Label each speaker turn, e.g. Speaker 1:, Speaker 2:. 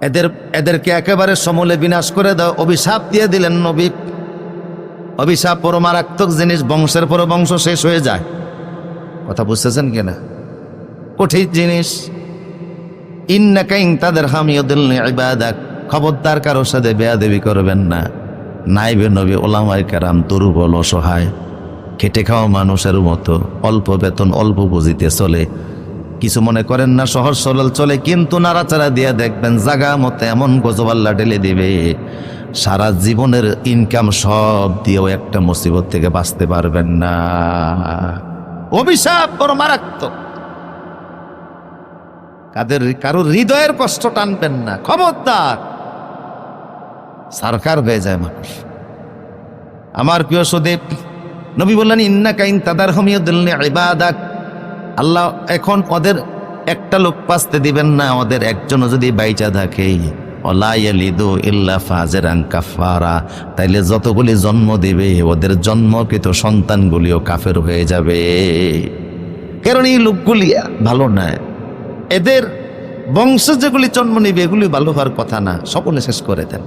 Speaker 1: এদের, এদেরকে একেবারে সমলে বিনাশ করে দাও। অভিশাপ দিয়ে দিলেন নবী। অভিশাপ পর মারাত্মক জিনিস, বংশের পর বংশ শেষ হয়ে যায়। কথা বুঝতেছেন কিনা কঠিন জিনিস। ইন্নাকাইং তাদের হামিয়দুল ইবাদাক। খবরদার কারোর সাথে বেয়াদেবি করবেন না। নাইবে নবী ওলামাই কারাম দুর্বল, অসহায়। খেটে খাওয়া মানুষের মতো, অল্প বেতন, অল্প পুঁজিতে চলে। কিছু মনে করেন না সহজ সরল চলে, কিন্তু নাড়াচাড়া দিয়ে দেখবেন জাগা মতো এমন গজবাল্লা ঢেলে দিবে। সারা জীবনের ইনকাম সব দিয়েও একটা মুসিবত থেকে বাঁচতে পারবেন না। অভিশাপ বড় মারাত্মক। কাদের, কারোর হৃদয়ের কষ্ট টানবেন না। খবরদার। সরকার হয়ে যায় মানুষ। আমার প্রিয় সুদীপ, নবী বললেন ইন্না কাইন তাদার হমিয়দুল্লি ইবাদাক। আল্লাহ এখন ওদের একটা লোক পাসতে দিবেন না, ওদের একজনও যদি বাইচা থাকে। অলাইয়ালিদু ইল্লা ফাজেরান কাফারা তাইলে যতগুলি জন্ম দিবে, ওদের জন্মকৃত সন্তানগুলিও কাফের হয়ে যাবে। কারণ এই লোকগুলি ভালো নয় এদের বংশ যেগুলি জন্ম নিবে, এগুলি ভালো হওয়ার কথা না। সকলে শেষ করে দেন।